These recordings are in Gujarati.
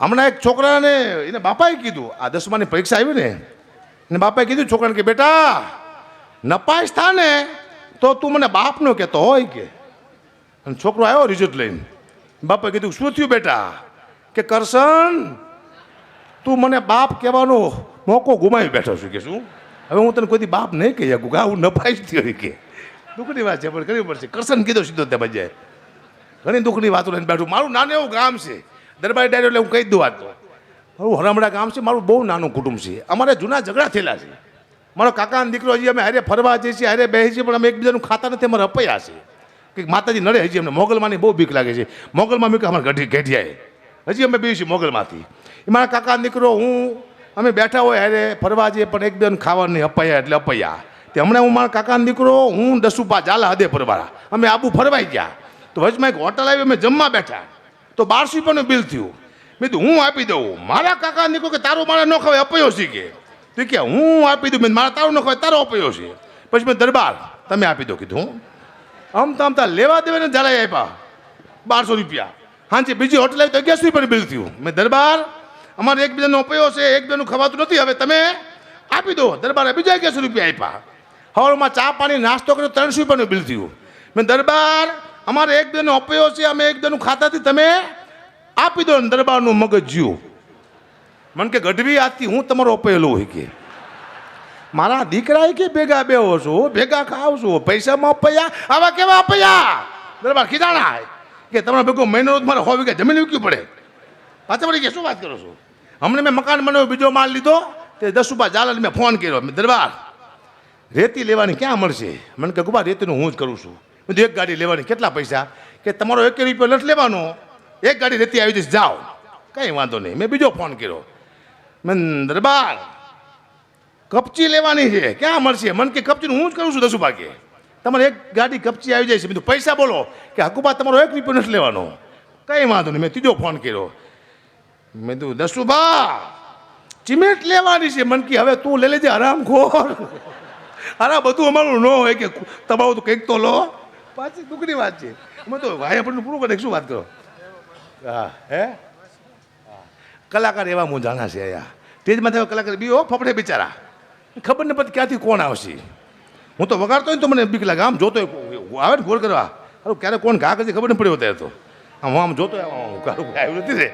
હમણાં એક છોકરાને એને બાપાએ કીધું, આ દસમાની પરીક્ષા આવી ને, એને બાપાએ કીધું છોકરાને કે, બેટા, નપાસ થા ને તો તું મને બાપનો કહેતો હોય કે. અને છોકરો આવ્યો રિઝલ્ટ લઈને. બાપાએ કીધું, શું થયું બેટા? કે કરશન, તું મને બાપ કહેવાનો મોકો ગુમાવી બેઠો છું. કે શું? હવે હું તને કોઈથી બાપ નહીં કહી શકું કે હું નપાસ થયો કે. દુઃખની વાત છે, પણ કરવી પડશે. કરશન કીધો સીધો તે બજાય. ઘણી દુઃખની વાતો લઈને બેઠું. મારું નાનું એવું ગામ છે. દરબારી ડાયરો એટલે હું કહી દઉં વાત મારું હરામડા ગામ છે, મારું બહુ નાનું કુટુંબ છે. અમારે જૂના ઝઘડા થયેલા છે. મારો કાકા અને દીકરો હજી અમે હારે ફરવા જઈએ છીએ, હારે બેસી છીએ, પણ અમે એકબીજાનું ખાતા નથી, અમારે અપાયા છે. કે માતાજી નડે હજી અમને. મોગલમાંની બહુ બીક લાગે છે. મોગલમાં મેં અમારે ગઢી ગઢિયાએ. હજી અમે બીજું છીએ મોગલમાંથી. મારા કાકાનો દીકરો, હું, અમે બેઠા હોય હારે ફરવા જઈએ, પણ એકબીજાનું ખાવાની અપયા એટલે અપાયા. તે હમણાં હું મારા કાકાનો દીકરો, હું દસુપા ઝાલા હદે ફરવાળા. અમે આબુ ફરવાઈ ગયા. તો વચમાં એક હોટલ આવી, અમે જમવા બેઠા. તો બારસો રૂપિયાનું બિલ થયું. મેં કીધું, હું આપી દઉં. મારા કાકા નીકળો કે, તારું મારા ન ખવાય, અપયો છે કે. તો કે હું આપી દઉં. મેં મારા તારું ન ખવાય, તારો અપયો છે. પછી મેં દરબાર, તમે આપી દો. કીધું આમ તો આમ તા લેવા દેવા ને જલાઈ આપ્યા. બારસો રૂપિયા. હાંજી બીજી હોટલ આવી તો અગિયારસો રૂપિયાનું બિલ થયું. મેં દરબાર, અમારે એકબીજાનો અપયો છે, એકબીજાનું ખવાતું નથી. હવે તમે આપી દો. દરબારે બીજા અગિયારસો રૂપિયા આપ્યા. હવારમાં ચા પાણી, નાસ્તો કર્યો, ત્રણસો રૂપિયાનું બિલ થયું. મેં દરબાર અમારે એક બેનો અપાયો છે, અમે એક બેનું ખાતાથી તમે આપી દો ને દરબારનું મગજ જ્યું મને કે, ગઢવી, આથી હું તમારો અપયેલો હોય કે? મારા દીકરા કે ભેગા બેહો છો? ભેગા ખાવ છો પૈસામાં અપયા? આવા કેવા અપયા? દરબાર ખીજાણા કે તમારો ભેગો મહિનો મારે હોવી કે જમીન વિકવી પડે? પાછા વળી કે શું વાત કરો છો? હમણાં મેં મકાન બનાવ્યું, બીજો માલ લીધો. તે દસ રૂપિયા જાલને મેં ફોન કર્યો. દરબાર, રેતી લેવાની ક્યાં મળશે? મને કે, ગુબા, રેતીનું હું જ કરું છું. મેં એક ગાડી લેવાની કેટલા પૈસા? કે, તમારો એક રૂપિયો નથી લેવાનો. એક ગાડી લેતી આવી જઈશ, જાઓ. કંઈ વાંધો નહીં. મેં બીજો ફોન કર્યો. મેં દરબાર કપચી લેવાની છે. ક્યાં મળશે? મને કે કપચીનું હું જ કરું છું દસું ભાગે. તમારે એક ગાડી કપચી આવી જાય છે. બીજું પૈસા બોલો. કે, હકુબા, તમારો એક રૂપિયો નથી લેવાનો. કંઈ વાંધો નહીં. મેં ત્રીજો ફોન કર્યો. મેં તું દસુભા ચિમેન્ટ લેવાની છે. મન હવે તું લઈ લેજે, આરામ ખોર. અરે બધું અમારું ન હોય કે તમારું તો કંઈક તો લો. પાછી દુઃખની વાત છે. અમે તો ભાઈ આપણને પૂરું કરે, શું વાત કરો? હા, હે. કલાકાર એવા હું જાણા છે સ્ટેજમાં થયો કલાકાર બી હો, ફફડે બિચારા. ખબર ને પછી ક્યાંથી કોણ આવશે. હું તો વગાડતો હોય તો મને બીક લાગે. આમ જોતો આવે ને ગોળ કરવા. હારું ક્યારે કોણ ઘા કરશે ખબર ન પડ્યો ત્યારે તો. આમ હું આમ જોતો કારું આવ્યું નથી રે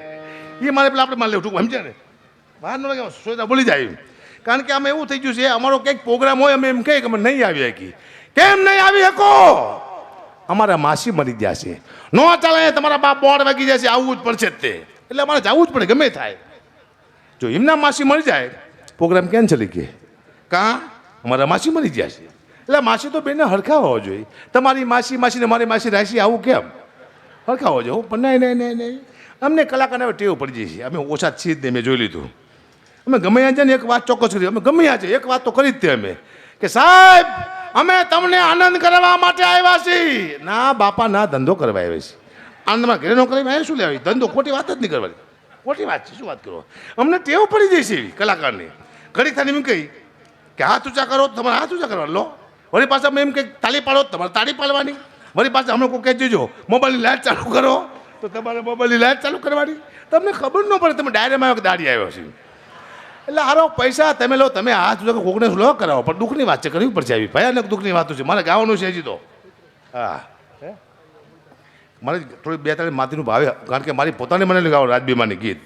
એ મારે પેલા આપણે મારે લેવું ટૂંક સમજ્યા ને? બહાર ન લાગે સોચા બોલી જાય કારણ કે આમાં એવું થઈ ગયું છે, અમારો કંઈક પ્રોગ્રામ હોય, અમે એમ કહીએ કે અમે નહીં આવી શકી કેમ નહીં આવી શકો? અમારા માસી મરી ગયા છે. ન ચાલે, તમારા બાપ બોર્ડ વાગી જાય છે આવવું જ પડશે તે. એટલે અમારે જવું જ પડે, ગમે થાય. જો એમના માસી મરી જાય, પ્રોગ્રામ કેન્સલ કે કાં? અમારા માસી મરી ગયા છે. એટલે માસી તો બેને હરખા હોવા જોઈએ. તમારી માસી માસી ને મારી માસી રાશી આવું કેમ? હરખા હરખાવો જોઈએ પણ નહીં નહીં નહીં નહીં. અમને કલાકારને હવે ટેવ પડી જાય છે. અમે ઓછા છીએ જ નહીં મેં જોઈ લીધું. અમે ગમે ત્યાં છે ને એક વાત ચોક્કસ કરી. અમે ગમે ત્યાં છે એક વાત તો કરી જ તે અમે. કે સાહેબ અમે તમને આનંદ કરવા માટે આવ્યા છીએ. ના બાપા ના ધંધો કરવા આવ્યા છીએ. આનંદમાં ઘરે નો કરી અહીંયા શું લેવા ધંધો ખોટી વાત જ નહીં કરવાની. ખોટી વાત છે શું વાત કરો? અમને ટેવ પડી જાય છે કલાકારની. ઘડી થાની એમ કહી કે હાથ ઊંચા કરો તમારે હાથ ઊંચા કરવા લો વળી પાછા અમે એમ કે તાળી પાડો તમારે તાળી પાડવાની. વળી પાછા અમે કોઈ કહી દેજો મોબાઈલની લાઇટ ચાલુ કરો. તો તમારે મોબાઈલની લાઇટ ચાલુ કરવાની? તમને ખબર ન પડે તમે ડાયરેમાં આવ્યો દાડી આવ્યો છે એટલે હારો પૈસા તમે લો તમે હાથ જો કોકને લો કરાવો. પણ દુઃખની વાત છે કરવી પડશે આવી. ભયાનક દુઃખની વાતો છે. મારે ગાવાનું છે હજી તો. હા. હે? મારે થોડી બે ત્રણ માતીનું ભાવે કારણ કે મારી પોતાની મને ગાવ રાજબીમાની ગીત.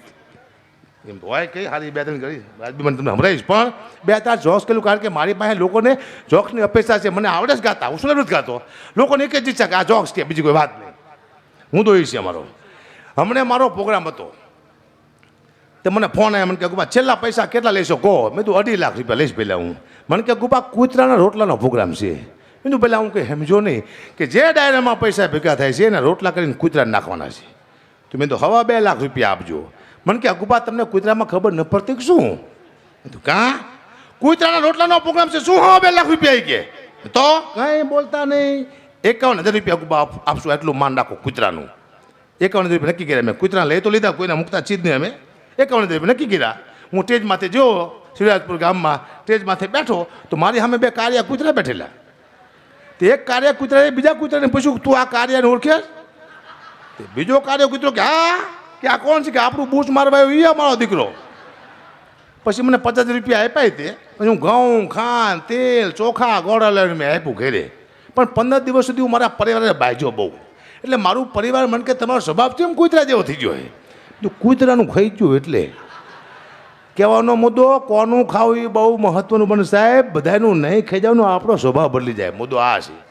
એમ તો હોય કઈ હારી બે ત્રણ કરી. રાજબીમાની તમને સંભળાવીશ. પણ બે ત્રણ જોક્સ કર્યું કારણ કે મારી પાસે લોકોને જોક્સની અપેક્ષા છે. મને આવડે જ ગાતા. હું શું નથી ગાતો? લોકોને એક જ ઈચ્છા કે આ જોક્સ છે બીજી કોઈ વાત નહીં. હું તો એ છે અમારો. હમણે મારો પ્રોગ્રામ હતો. તે મને ફોન આવ્યા મને કે ગુબા, છેલ્લા પૈસા કેટલા લેશો કહો. મેં તું અઢી લાખ રૂપિયા લઈશ પહેલાં હું. મને કે ગુબા, કૂતરાના રોટલાનો પ્રોગ્રામ છે. મેં તું પહેલાં હું કંઈ સમજો નહીં કે જે ડાયરામાં પૈસા ભેગા થાય છે, એના રોટલા કરીને કૂતરાને નાખવાના છે. તો મેં તો હવા બે લાખ રૂપિયા આપજો. મને કે ગુબા, તમને કૂતરામાં ખબર ન પડતી કે શું? તું કાં? કૂતરાના રોટલાનો પ્રોગ્રામ છે, શું હવા બે લાખ રૂપિયા કે? તો કાંઈ બોલતા નહીં. એકાવન હજાર રૂપિયા ગુબા આપ- આપશું, એટલું માન રાખો કૂતરાનું. એકાવન હજાર રૂપિયા નક્કી કર્યા, મેં કૂતરા લઈ તો લીધા, કોઈને મૂકતા ચીજ નહીં અમે. હજાર રૂપિયા નક્કી કર્યા. હું તેજ માથે જો શિવરાજપુર ગામમાં તેજ માથે બેઠો, તો મારી સામે બે કાર્યા કૂતરા બેઠેલા. તે એક કાર્ય કૂતરાએ બીજા કૂતરાને પૂછ્યું, તું આ કાર્યને ઓળખે? તે બીજો કાર્ય કૂતરો કે, હા, કે આ કોણ છે? કે આપણું બૂચ મારવા આવ્યો એ મારો દીકરો. પછી મને પચાસ રૂપિયા આપ્યા તે. પછી હું ઘઉં, ખાંડ, તેલ, ચોખા, ગોળા લઈને મેં આપ્યું ઘરે. પણ પંદર દિવસ સુધી હું મારા પરિવારને બાજ્યો બહુ. એટલે મારું પરિવાર મને કે, તમારો સ્વભાવ કેમ કૂતરા જેવો થઈ ગયો છે જો કૂતરાનું ખાઈ એટલે. કહેવાનો મુદ્દો, કોનું ખાવું એ બહુ મહત્વનું પણ સાહેબ, બધાનું નહીં ખાઈ જવાનું આપણો સ્વભાવ બદલી જાય. મુદ્દો આ છે.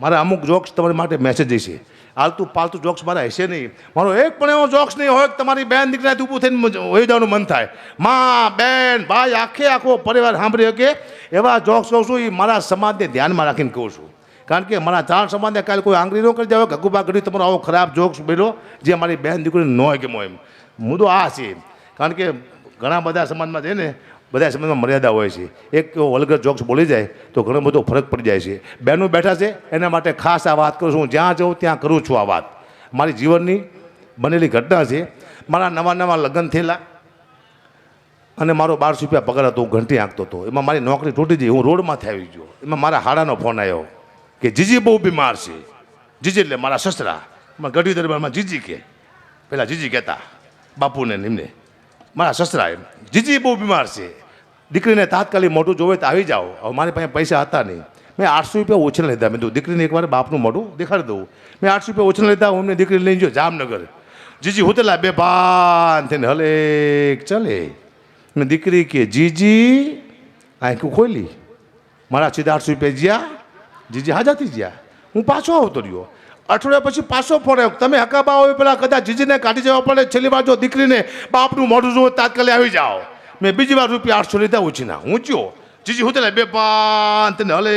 મારા અમુક જોક્સ તમારી માટે મેસેજ છે. આલતું પાલતું જોક્સ મારા હશે નહીં. મારો એક પણ એવો જોક્સ નહીં હોય તમારી બેન દીકરાથી ઊભું થઈને હોઈ જવાનું મન થાય. માં, બેન, ભાઈ, આખે આખો પરિવાર સાંભળી શકે. એવા જોક્સ કહું છું, એ મારા સમાજને ધ્યાનમાં રાખીને કહું છું. કારણ કે મારા ચાર સમાજને કાલે કોઈ આંગળી ન કરી જાવ ગગુબા ઘડી તમારો આવો ખરાબ જોક્સ બોલ્યો, જે મારી બેન દીકરી ન ગમો એમ. મુદ્દો આ છે. કારણ કે ઘણા બધા સમાજમાં છે ને, બધા સમાજમાં મર્યાદા હોય છે. એક વલગર જોક્સ બોલી જાય, તો ઘણો બધો ફરક પડી જાય છે. બહેનો બેઠા છે, એના માટે ખાસ આ વાત કરું છું. જ્યાં જાઉં, ત્યાં કરું છું આ વાત. મારી જીવનની બનેલી ઘટના છે. મારા નવા નવા લગ્ન થયેલા અને મારો બારસો રૂપિયા પગાર હતો, હું ઘંટી આંકતો હતો. એમાં મારી નોકરી તૂટી ગઈ, હું રોડમાંથી આવી ગયો. એમાં મારા હાડાનો ફોન આવ્યો. કે જીજી બહુ બીમાર છે. જીજી એટલે મારા સસરા. ગઢવી દરબારમાં જીજી કે. પેલા જીજી કહેતા, બાપુને નિમને. મારા સસરા એમ, જીજી બહુ બીમાર છે. દીકરીને તાત્કાલિક મોઢું જોવે તો આવી જાઓ. હવે મારી પાસે પૈસા હતા નહીં. મેં આઠસો રૂપિયા ઓછા લીધા. મેં તો દીકરીને એકવાર બાપનું મોઢું દેખાડી દઉં. મેં આઠસો રૂપિયા ઓછા લીધા. હું એમને દીકરી લઈને જો જામનગર. જીજી હોતેલા બે ભાન થઈને હલે ચલે. મેં દીકરી કે જીજી આંખું ખોલી. મારા સીધા આઠસો રૂપિયા જ્યાં. જીજી હાજાથી જ્યાં હું. પાછો આવતો રહ્યો. અઠવાડિયા પછી પાછો ફોન તમે હકાબા આવે પેલા કદાચ જીજીને કાઢી જવા પડે, છેલ્લી વાર જો દીકરીને બાપનું મોઢું જોવો તાત્કાલિક આવી જાઓ. મેં બીજી વાર રૂપિયા આઠસો લીધા ઉછીના ચો જીજી, હું તને બે પાન તને હલે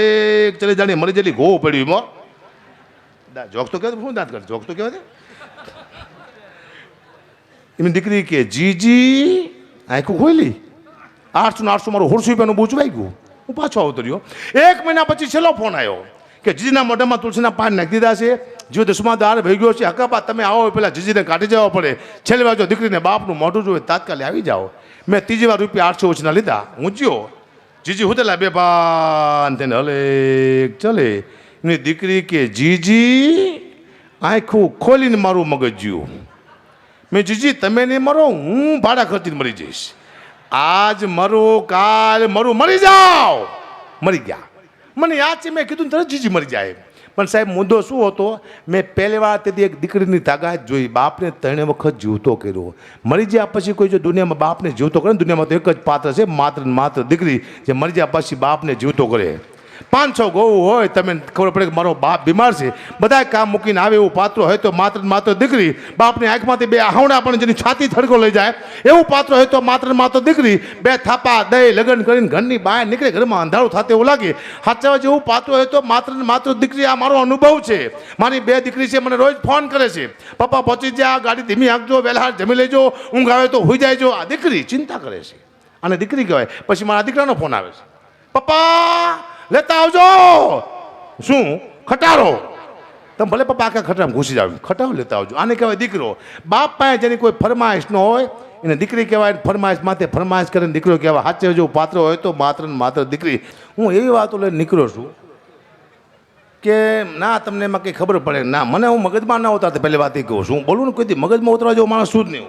ચલે જાણે મરી જેલી ઘો પડ્યું મો જોક તો કહેવાય શું દાંત કરે જોક તો કહેવાય એમની દીકરી કે, જીજી આખું ખોલી. આઠસો ને આઠસો મારું હોળસો રૂપિયાનું બૂચ વાઈ ગયું હું પાછો આવતો રહ્યો. એક મહિના પછી છેલ્લો ફોન આવ્યો કે જીજીના મોઢામાં તુલસીના પાન નાખી દીધા છે. જીવ દુશ્મા દાર ભઈ ગયો છે. હકાબા તમે આવો પેલા જીજીને કાઢી જવા પડે. છેલ્લી વાર જો દીકરીને બાપનું મોઢું જોવે તાત્કાલિક આવી જાઓ. મેં ત્રીજી વાર રૂપિયા આઠસો ઓછના લીધા. હું જ્યો. જીજી હુતેલા બે પાન તેને હલે ચલે. એની દીકરી કે, જીજી, આંખું ખોલીને મારું મગજ જ્યું. મેં જીજી, તમે નહીં મરો, હું ભાડા ખર્ચીને મરી જઈશ. આજ મરો કાલ મરું. મરી જાઓ. મરી ગયા. મને યાદ છે, મેં કીધું તરત જીજી મરી જાય પણ સાહેબ, મુદ્દો શું હતો? મેં પહેલી વાર તેથી એક દીકરીની તાકાત જોઈ. બાપને ત્રણે વખત જીવતો કર્યો. મરી ગયા પછી કોઈ જો દુનિયામાં બાપને જીવતો કરે દુનિયામાં તો એક જ પાત્ર છે, માત્ર માત્ર દીકરી. જે મરી ગયા પછી બાપને જીવતો કરે. પાંચસો ગૌ હોય, તમે ખબર પડે કે મારો બાપ બીમાર છે. બધા કામ મૂકીને આવે એવું પાત્ર હોય તો માત્ર માત્ર દીકરી. બાપની આંખમાંથી બે આહવણા પણ જેની છાતી થડકો લઈ જાય. એવું પાત્ર હોય તો માત્ર માત્ર દીકરી. બે થાપા દઈ લગ્ન કરીને ઘરની બહાર નીકળે, ઘરમાં અંધારું થાતે એવું લાગે. સાચા જેવું પાત્ર હોય તો માત્ર માત્ર દીકરી આ મારો અનુભવ છે. મારી બે દીકરી છે, મને રોજ ફોન કરે છે. પપ્પા પહોંચી જા ગાડી ધીમી આંખજો વહેલા જમી લેજો, ઊંઘ આવે તો હોઈ જાયજો આ દીકરી ચિંતા કરે છે. અને દીકરી કહેવાય. પછી મારા દીકરાનો ફોન આવે છે. પપ્પા! લેતા આવજો. શું? ખટારો. તમે ભલે પપ્પા આખા ખટારામાં ઘૂસી જાવ ખટારો લેતા આવજો. આને કહેવાય દીકરો. બાપ પાસે જેની કોઈ ફરમાઈશ ન હોય, એને દીકરી કહેવાય ફરમાઈશ માથે ફરમાઈશ કરીને દીકરો કહેવાય. સાચે જો પાત્ર હોય તો માત્ર ને માત્ર દીકરી. હું એવી વાતો લઈને નીકળ્યો છું કે ના, તમને એમાં કંઈ ખબર પડે. ના, મને હું મગજમાં ના ઉતારતી પહેલી વાત એ કહું છું. બોલું ને કોઈ મગજમાં ઉતરવા જેવો માણસ શું જ નહીં.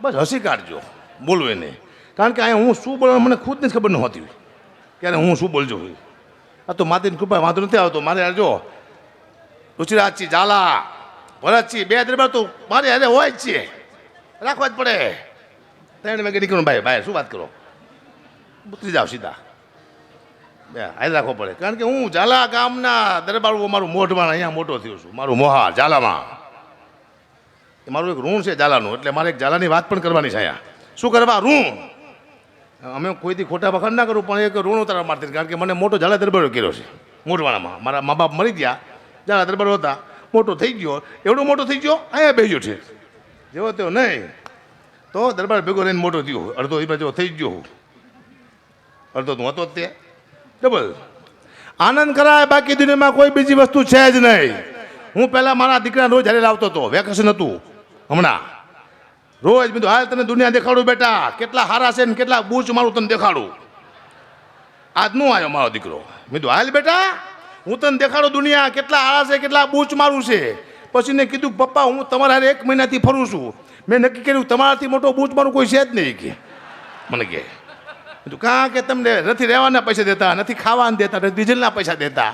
બસ હસી કાઢજો. બોલું એને. કારણ કે અહીંયા હું શું બોલવાનું મને ખુદ જ ખબર નહોતી ક્યારે હું શું બોલજો? આ તો માતાની કૃપા વાંધો નથી આવતો. મારે આ જો રુચિરાજજી ઝાલા ભરતજી બે દરબાર તો મારે અરે હોય જ છે. રાખવા જ પડે. ત્રણ વાગે નીકળું ભાઈ ભાઈ શું વાત કરો? ઉતરી જાઓ સીધા. બે હાજર રાખવો પડે. કારણ કે હું ઝાલા ગામના દરબાર મારું મોઢમાં અહીંયા મોટો થયો છું. મારું મોહા ઝાલામાં. એ મારું એક ઋણ છે ઝાલાનું. એટલે મારે એક ઝાલાની વાત પણ કરવાની છે અહીંયા. શું કરવા? ઋણ. અમે કોઈથી ખોટા વખાણ ના કરું, પણ એક ઋણ તારા મારતી કારણ કે મને મોટો ઝાલા દરબારો કર્યો છે મોટવાણામાં મારા મા બાપ મરી ગયા, ઝાલા દરબારો હતા, મોટો થઈ ગયો. એવડો મોટો થઈ ગયો, અહીંયા બેસ્યો છે. જેવો તેવો નહીં. તો દરબાર ભેગો રહીને મોટો થયો અડધો એ જેવો થઈ ગયો અડધો તું હતો તે. ડબલ. આનંદ કરાય, બાકી દુનિયામાં કોઈ બીજી વસ્તુ છે જ નહીં. હું પહેલાં મારા દીકરા રોજ હારે લાવતો હતો. વેકેશન હતું, હમણાં. રોજ બધું હાલ તને દુનિયા દેખાડું બેટા. કેટલા હારા છે ને કેટલા બૂચ મારું તને દેખાડું. આજનું આવ્યો મારો દીકરો. કીધું, હાલ બેટા, હું તને દેખાડું દુનિયા. કેટલા હારા છે, કેટલા બૂચ મારું છે. પછી મેં કીધું, પપ્પા, હું તમારા એક મહિનાથી ફરું છું. મેં નક્કી કર્યું, તમારાથી મોટો બૂચ મારું કોઈ છે જ નહીં. કે, મને કે કીધું, કાં કે તમને નથી રહેવાના પૈસા દેતા, નથી ખાવાના દેતા, નથી ડીઝલના પૈસા દેતા.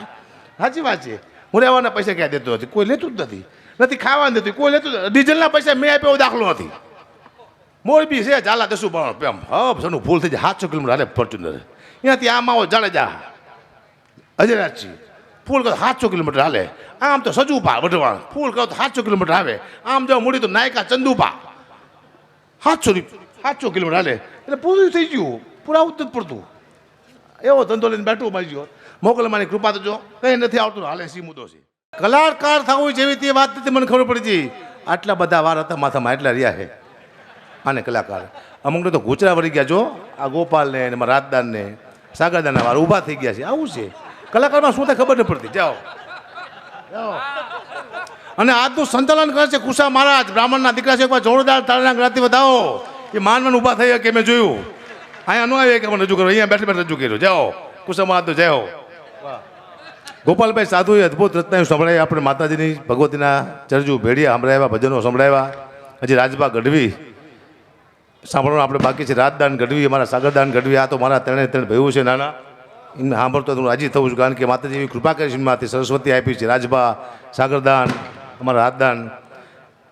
સાચી વાત છે. હું રહેવાના પૈસા ક્યાં દેતો નથી? કોઈ લેતું જ નથી. નથી ખાવાનું દેતું, કોઈ લેતું ડીઝલના પૈસા મેં આપ્યો દાખલો નથી. મોરબી છે, ઝાલા દસું પણ હબ સનું ફૂલ થઈ જાય. સાતસો કિલોમીટર હાલે ફોર્ચ્યુનર અહીંયાથી આમ આવો જાડેજા અજરાજી ફૂલ કરો સાતસો કિલોમીટર હાલે. આમ તો સજુપા વઢવાણ, ફૂલ કરો તો સાતસો કિલોમીટર આવે. આમ જો મૂડી તો નાયકા ચંદુપા સાતસો સાતસો કિલોમીટર હાલે. એટલે પૂરું થઈ ગયું. પૂરા નથી પડતું. એવો ધંધો લઈને બેઠું મારી ગયો મોકલમાની કૃપા તો જો. કંઈ નથી આવતું. હાલે, સી મુદ્દો છે. કલાકાર થવું જેવી તે વાત મને ખબર પડી હતી આટલા બધા વાર હતા માથામાં એટલા રહ્યા છે. આને કલાકાર. અમુકને તો ગુચરા વળી ગયા જો, આ ગોપાલને એમાં રાજદાનને, સાગરદાના વાર ઊભા થઈ ગયા છે. આવું છે. કલાકારમાં શું થાય ખબર નથી પડતી. જાઓ. અને આજનું સંચાલન કરે છે કુશા મહારાજ. બ્રાહ્મણના દીકરા છે. એકવાર જોરદાર તાળના જ્ઞાતિ વધાવો. એ માનવાનું ઊભા થઈ કે મેં જોયું. અહીંયા ન આવે કે રજૂ કરો. અહીંયા બેઠે બેઠે રજૂ કર્યું. જાઓ. કુશા મહારાજ તો જાઓ ગોપાલભાઈ સાધુએ અદ્ભુત રત્નાયું સંભળાવી. આપણે માતાજીની ભગવતીના ચરજુ ભેડિયા સંભળાવ્યા, ભજનો સંભળાવ્યા. હજી રાજભા ગઢવી સાંભળવાનું આપણે બાકી છે. રાજદાન ગઢવી અમારા સાગરદાન ગઢવી આ તો મારા ત્રણે ત્રણ ભયું છે, નાના. એમને સાંભળતો હું રાજી થવું છું, કારણ કે માતાજી કૃપા કરી છે એમનાથી સરસ્વતી આપી છે, રાજભા, સાગરદાન, અમારા રાજદાન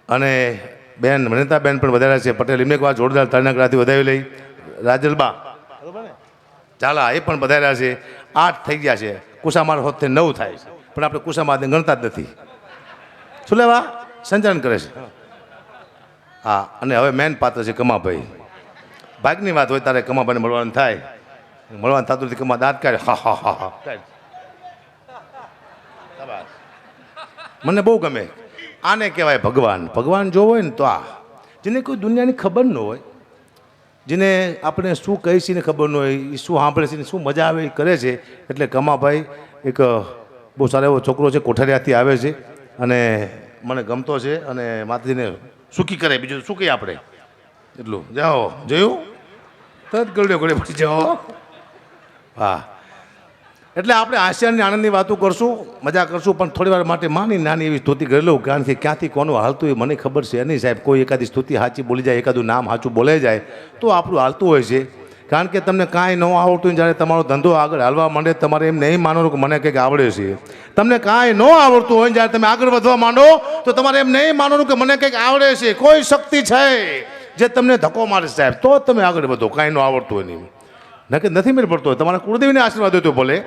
અને બેન મનેતાબેન પણ વધારે છે. પટેલ એમને એક વાર જોરદાર તરનાકરાથી વધાવી લઈ. રાજલબા. ચાલા એ પણ વધાર્યા છે. આઠ થઈ ગયા છે. કુસામાર હોતે નવ થાય છે. પણ આપણે કુસામારને ગણતા જ નથી. શું લેવા? સંચાલન કરે છે. હા, અને હવે મેન પાત્ર છે કમાભાઈ. ભાગની વાત હોય તારે કમાભાઈને મળવાનું થાય. મળવાનું થતું નથી કમા દાંત કાઢે. હા હા હા હા. મને બહુ ગમે. આને કહેવાય ભગવાન. ભગવાન જો હોય ને તો આ. જેને કોઈ દુનિયાની ખબર ન હોય, જેને આપણે શું કહી છીએ ખબર ન હોય એ શું સાંભળે છે શું મજા આવે એ કરે છે, એટલે કમાભાઈ એક બહુ સારો એવો છોકરો છે, કોઠારિયાથી આવે છે અને મને ગમતો છે અને માતાજીને સુખી કરે બીજું શું કહીએ આપણે? એટલું. જાઓ. જોયું? તરત ગળ્યો ગળ્યો પછી જાઓ. હા એટલે આપણે આશિયાની આનંદની વાતો કરશું મજા કરશું પણ થોડી વાર માટે માની નાની એવી સ્તુતિ કરી લઉં કારણ કે ક્યાંથી કોનું હાલતું હોય મને ખબર છે નહીં સાહેબ. કોઈ એકાદી સ્તુતિ સાચી બોલી જાય એકાદું નામ સાચું બોલાઈ જાય તો આપણું હાલતું હોય છે. કારણ કે તમને કાંઈ ન આવડતું જ્યારે તમારો ધંધો આગળ હાલવા માંડે, તમારે એમ નહીં માનો કે મને કંઈક આવડે છે. તમને કાંઈ ન આવડતું હોય જ્યારે તમે આગળ વધવા માંડો, તો તમારે એમ નહીં માનવાનું કે મને કંઈક આવડે છે. કોઈ શક્તિ છે જે તમને ધક્કો મારે સાહેબ. તો જ તમે આગળ વધો. કાંઈ ન આવડતું હોય નહીં નકે નથી મેળ પડતો. હોય તમારા કુળદેવીને આશીર્વાદ હોય તો ભલે.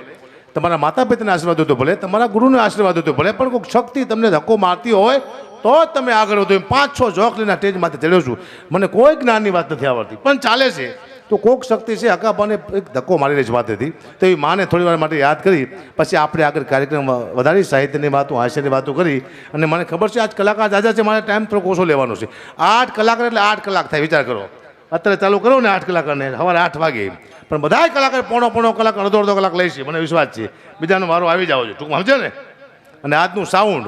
તમારા માતા પિતાના આશીર્વાદ તો ભલે. તમારા ગુરુને આશીર્વાદ હોય તો ભલે. પણ કોઈક શક્તિ તમને ધક્કો મારતી હોય, તો જ તમે આગળ વધો પાંચ છ જોકલીના સ્ટેજ માથે ચડ્યો છું. મને કોઈ જ્ઞાનની વાત નથી આવડતી. પણ ચાલે છે. તો કોક શક્તિ છે હકાપાને એક ધક્કો મારી રહી છે હતી. તો એ માને થોડી વાર માટે યાદ કરી, પછી આપણે આગળ કાર્યક્રમ વધારી, સાહિત્યની વાતો, હાસ્યની વાતો કરી, અને મને ખબર છે, આજ કલાકાર દાદા છે, મારે ટાઈમ થોડોક ઓછો લેવાનો છે. આઠ કલાકાર એટલે આઠ કલાક થાય, વિચાર કરો. અત્યારે ચાલુ કરો ને આઠ કલાકારને સવારે આઠ વાગે. પણ બધા કલાકાર પોણો પોણો કલાક, અડધો અડધો કલાક લઈશ મને વિશ્વાસ છે. બીજાનો વારો આવી જાવ છે, ટૂંકમાં સમજે ને? અને આજનું સાઉન્ડ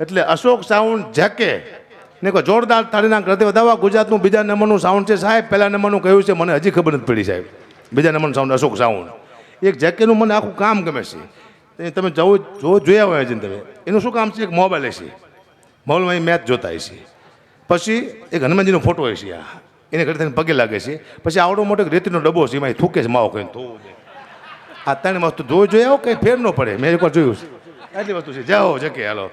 એટલે અશોક સાઉન્ડ જેકે ને કોઈ જોરદાર તાળીના કરતે વધાવવા ગુજરાતનું બીજા નંબરનું સાઉન્ડ છે સાહેબ. પહેલા નંબરનું કહ્યું છે, મને હજી ખબર નથી પડી સાહેબ. બીજા નંબરનું સાઉન્ડ અશોક સાઉન્ડ એક જેકેનું મને આખું કામ ગમે છે. એ તમે જવું જો જોયા હોય હજી તમે. એનું શું કામ છે? એક મોબાઈલ હશે. મોબાઈલમાં એ મેચ જોતા હશે. પછી એક હનુમાનજીનો ફોટો હોય છે આ. એને ઘરે થઈને પગે લાગે છે. પછી આવડો મોટો રેતીનો ડબ્બો છે, એમાં થૂકે છે, માવો કહીને ધોવું. આ ત્રણ વસ્તુ જોઈ આવો, કંઈ ફેર ન પડે. મેં એકવાર જોયું છે. એટલી વસ્તુ છે. જાઓ, જકે, હાલો.